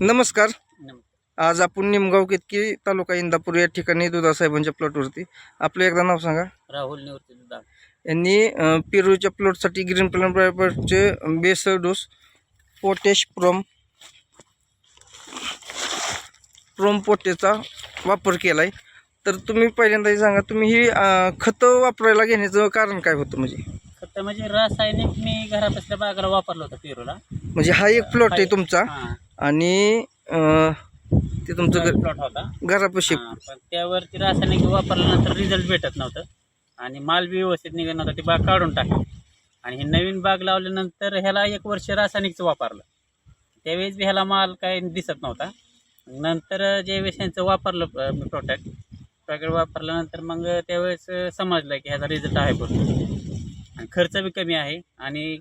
नमस्कार. नम- आज आपण निमगाव केतकी तालुका इंदापूर या ठिकाणी दुधा साहेबांच्या प्लॉटवरती. आपलं एकदा नाव सांगा. राहुल निवृत्ती दुधाळ. यांनी अं, पेरूच्या प्लॉटसाठी ग्रीन प्लॅन प्रायपरचे बेसर डोस पोटॅश प्रोम प्रोम पोटेचा वापर केला आहे तर तुम्ही पहिल्यांदा हे सांगा तुम्ही ही अं, खतं वापरायला घेण्याचं कारण काय होतं म्हणजे? खत म्हणजे रासायनिक मी घरापासल्या बागाला वापरलं होतं पेरूला. म्हणजे हा एक प्लॉट आहे तुमचा. हा. आणि अं, ते तुमचं घर प्लॉट होता. घरापाशी. हा, पण त्यावरती रासायनिक वापरल्यानंतर रिझल्ट भेटत नव्हतं. आणि माल बी व्यवस्थित निघत नव्हता ती बाग काढून टाकली. आणि हे नवीन बाग लावल्यानंतर ह्याला एक वर्ष रासायनिकचं वापरलं. त्यावेळेस बी ह्याला माल काही दिसत नव्हता. नंतर ज्यावेळेस ह्यांचं वापरलं प्रोडक्ट प्रोडक्ट वापरल्यानंतर मग त्यावेळेस समजलं की ह्याचा रिझल्ट आहे भरपूर आणि खर्च बी कमी आहे आणि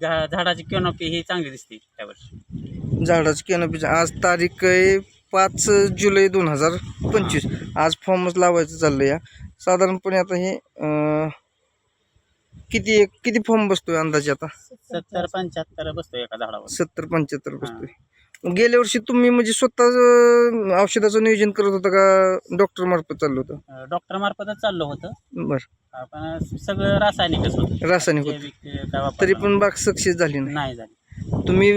झा- झाडाची कॅनॉपी ही चांगली दिसते त्यावर्षी. झाडाचं कॅनोपीचं आज तारीख आहे पाच जुलै दोन हजार पंचवीस. आज फॉर्मच लावायचं चाललं या. साधारणपणे आता हे किती किती फॉर्म बसतोय अंदाजे आता? सत्तर पंच्याहत्तर बसतो एका झाडावर. सत्तर पंच्याहत्तर बसतोय. गेल्या वर्षी तुम्ही म्हणजे स्वतः औषधाचं नियोजन करत होतं का डॉक्टर मार्फत चाललं होतं? डॉक्टर मार्फतच चाललं होतं. बरं. सगळं रासायनिकच होतं. रासायनिक होतं. वापरलं तरी पण बाग सक्सेस झाली नाही झाली. तुम्ही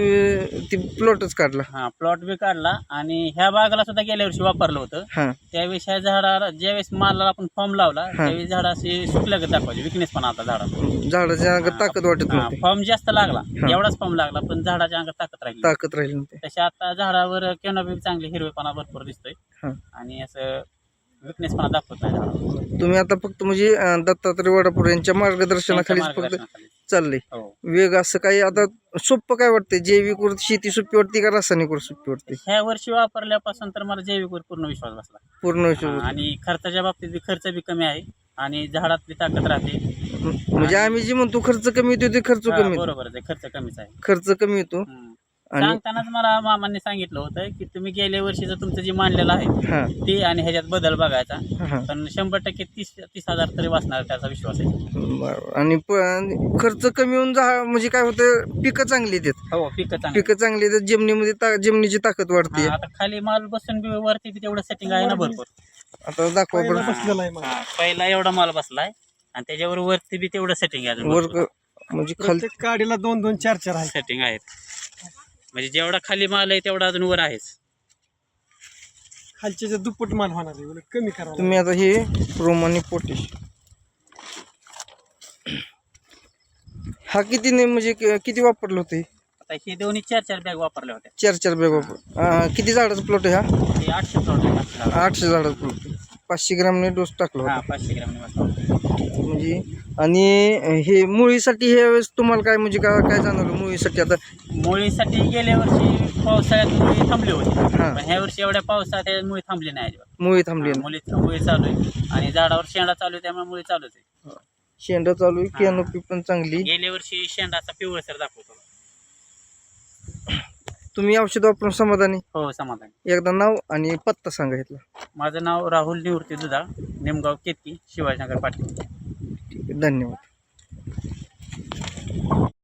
ती प्लॉटच काढला. हा प्लॉट बी काढला आणि ह्या बागाला सुद्धा गेल्या वर्षी वापरलं होतं. हां. त्यावेळेस ह्या झाडाला ज्यावेळेस मालाला आपण फॉर्म लावला त्यावेळेस झाड असे सुकल्यागत दाखवायचे विकनेस पण आता झाडाला झाडाच्या अंगात ताकद वाटत नव्हती. फॉर्म जास्त लागला. एवढाच फॉर्म लागला पण झाडाच्या अंगात ताकद राहिली ताकद राहिली नव्हती. तसे आता झाडावर केनॉपी चांगली हिरवेपणा भरपूर दिसतोय. हां. आणि असं विकनेसपणा दाखवत नाही तुम्ही आता फक्त म्हणजे अं, दत्तात्रय वडापूर यांच्या मार्गदर्शनाखालीच त्यांच्या फक्त मार्गदर्शनाखाली. चाललंय हो. वेग असं काही आता सोपं काय वाटतंय? जैविक वर शेती सोपी वाटते का रासायनिक वर सोपी वाटते? ह्या वर्षी वापरल्यापासून तर मला जैविकवर पूर्ण विश्वास बसला. पूर्ण विषय आणि खर्चाच्या बाबतीत बी खर्च बी कमी आहे आणि झाडातली ताकद राहते. म्हणजे आम्ही जे म्हणतो खर्च कमी येतो ते खर्च हा, कमी येतो. बरोबर आहे खर्च कमीच आहे. खर्च कमी येतो. हम्म. आणि सांगतानाच मला मामांनी सांगितलं होतं की तुम्ही गेल्या वर्षीचं तुमचं जे मांडलेलं आहे हा. ते आणि ह्याच्यात बदल बघायचा. हा पण शंभर टक्के तीस तीस हजार तरी वाचणार त्याचा विश्वास आहे. बरोबर आणि प- खर्च कमी होऊन जा म्हणजे काय होतं पिकं चांगली येतात हो पिकं चांगली. पिकं चांगली येतात जमिनीमध्ये ता जमिनीची ताकद वाढते. हा, आता खाली माल बसून बी वरती बी तेवढं सेटिंग आहे ना भरपूर. आता दाखवा बरं. हा, पहिला एवढा माल बसलाय आणि त्याच्यावर वरती बी तेवढं सेटिंग आहे वर म्हणजे खाली दोन दोन चार चार सेटिंग आहेत. म्हणजे जेवढा खाली माल आहे तेवढा अजून वर आहेच. खालच्या दुप्पट माल होणार आहे उलट कमी करावं तुम्ही आता हे रोम आणि पोटेश. हा किती ने म्हणजे कि- किती वापरलं होतं? हे? आता हे दोन्ही चार चार बॅग वापरल्या होत्या. चार चार बॅग वापर अं, किती झाडाचा प्लॉट आहे हा? आठशे प्लॉट. आठशे झाडाचा प्लॉट पाचशे ग्रामने डोस टाकला हा होता. पाचशे बसला म्हणजे आणि हे मुळीसाठी हे वेळेस तुम्हाला काय म्हणजे काय काय जाणवलं मुळीसाठी? आता मुळीसाठी गेल्या वर्षी पावसाळ्यात मुळी थांबली होती. हा. पण ह्या वर्षी एवढ्या पावसाळ्यात मुळी थांबली नाही अजिबात. मुळी थांबली हा, मुली मुळी चालू आहे. आणि झाडावर शेंडा चालू आहे त्यामुळे मुळी चालूच आहे. शेंडा चालू आहे कॅनोपी पण चांगली. गेल्या वर्षी शेंडाचा पिवळसर दाखवतो. तुम्ही औषध वापरून समाधानी? हो समाधान. एकदा नाव आणि पत्ता सांगा इथला. माझं नाव राहुल निवृत्ती दुधा निमगाव केतकी शिवाजीनगर पाटील. ठीक आहे धन्यवाद.